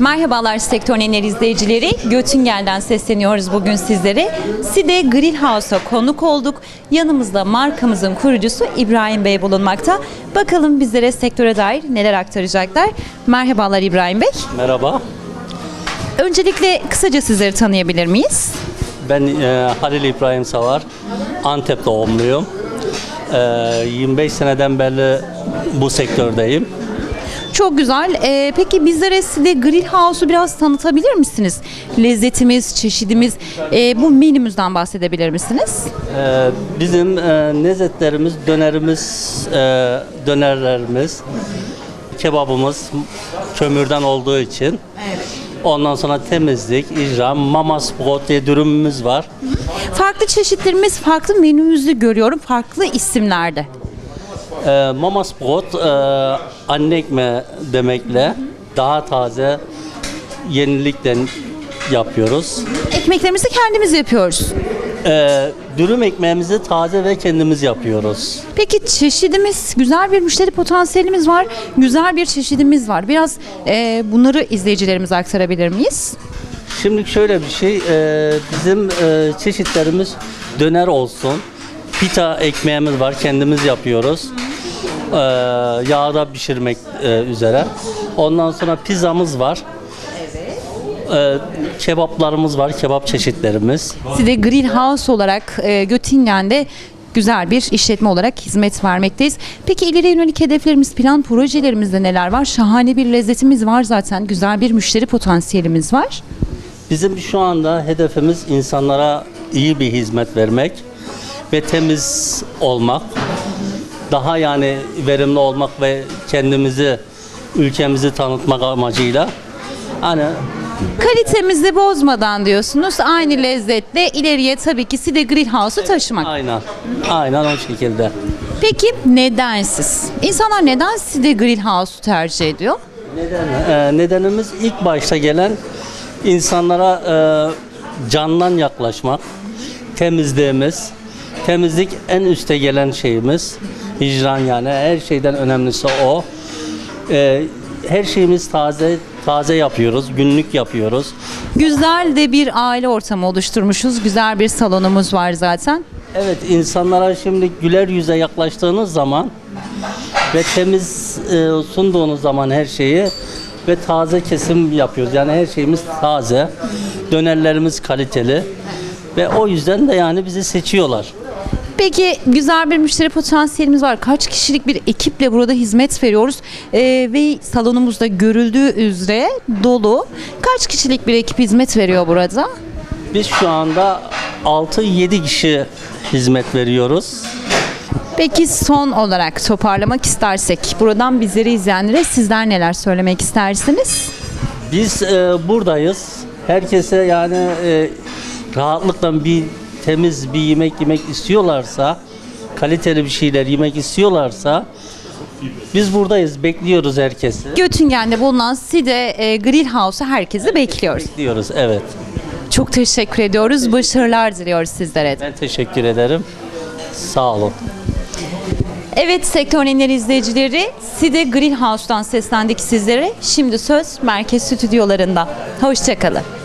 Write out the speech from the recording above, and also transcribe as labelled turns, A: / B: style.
A: Merhabalar Sektör Enler izleyicileri. Göttingen'den sesleniyoruz bugün sizlere. Side Grill House'a konuk olduk. Yanımızda markamızın kurucusu İbrahim Bey bulunmakta. Bakalım bizlere sektöre dair neler aktaracaklar. Merhabalar İbrahim Bey.
B: Merhaba,
A: Öncelikle kısaca sizleri tanıyabilir miyiz?
B: ben e, Halil İbrahim Savar, Antep doğumluyum. E, 25 seneden beri bu sektördeyim.
A: Çok güzel. Ee, peki bizlere Side Grill House'u biraz tanıtabilir misiniz? Lezzetimiz, çeşidimiz, e, bu menümüzden bahsedebilir misiniz?
B: E, bizim e, lezzetlerimiz, dönerimiz, e, dönerlerimiz, kebabımız kömürden olduğu için. Ondan sonra temizlik, icra, mama spot diye dürümümüz var.
A: Farklı çeşitlerimiz, farklı menümüzü görüyorum, farklı isimlerde.
B: E, mama spot, e, anne ekmeği demekle daha taze yenilikten yapıyoruz.
A: Ekmeklerimizi kendimiz yapıyoruz.
B: Ee, dürüm ekmeğimizi taze ve kendimiz yapıyoruz.
A: Peki çeşidimiz, güzel bir müşteri potansiyelimiz var, güzel bir çeşidimiz var. Biraz e, bunları izleyicilerimize aktarabilir miyiz?
B: Şimdi şöyle bir şey, e, bizim e, çeşitlerimiz döner olsun, pita ekmeğimiz var, kendimiz yapıyoruz. Ee, yağda pişirmek e, üzere. Ondan sonra pizzamız var. Ee, kebaplarımız var, kebap çeşitlerimiz.
A: Size Grill House olarak e, Göttingen'de güzel bir işletme olarak hizmet vermekteyiz. Peki ileriye yönelik hedeflerimiz, plan projelerimizde neler var? Şahane bir lezzetimiz var zaten. Güzel bir müşteri potansiyelimiz var.
B: Bizim şu anda hedefimiz insanlara iyi bir hizmet vermek ve temiz olmak. Daha yani verimli olmak ve kendimizi, ülkemizi tanıtmak amacıyla. Hani
A: Kalitemizi bozmadan diyorsunuz. Aynı lezzetle ileriye tabii ki Side Grill House'u taşımak.
B: aynen, aynen o şekilde.
A: Peki neden siz? İnsanlar neden Side Grill House'u tercih ediyor?
B: Neden? Ee, nedenimiz ilk başta gelen insanlara e, candan yaklaşmak, temizliğimiz, temizlik en üste gelen şeyimiz, hicran yani her şeyden önemlisi o. Ee, her şeyimiz taze, taze yapıyoruz, günlük yapıyoruz.
A: Güzel de bir aile ortamı oluşturmuşuz. Güzel bir salonumuz var zaten.
B: Evet insanlara şimdi güler yüze yaklaştığınız zaman ve temiz e, sunduğunuz zaman her şeyi ve taze kesim yapıyoruz. Yani her şeyimiz taze. Dönerlerimiz kaliteli. Ve o yüzden de yani bizi seçiyorlar.
A: Peki güzel bir müşteri potansiyelimiz var. Kaç kişilik bir ekiple burada hizmet veriyoruz Ee, ve salonumuzda görüldüğü üzere dolu. Kaç kişilik bir ekip hizmet veriyor burada?
B: Biz şu anda 6-7 kişi hizmet veriyoruz.
A: Peki son olarak toparlamak istersek buradan bizleri izleyenlere sizler neler söylemek istersiniz?
B: Biz e, buradayız. Herkese yani e, rahatlıkla bir temiz bir yemek yemek istiyorlarsa, kaliteli bir şeyler yemek istiyorlarsa biz buradayız. Bekliyoruz herkesi.
A: Göttingen'de bulunan Side e, Grill House'a herkesi bekliyoruz.
B: Bekliyoruz evet.
A: Çok teşekkür ediyoruz. Başarılar diliyoruz sizlere.
B: Ben teşekkür ederim. Sağ olun.
A: Evet sektör enleri izleyicileri Side Grill House'tan seslendik sizlere. Şimdi söz merkez stüdyolarında. Hoşçakalın.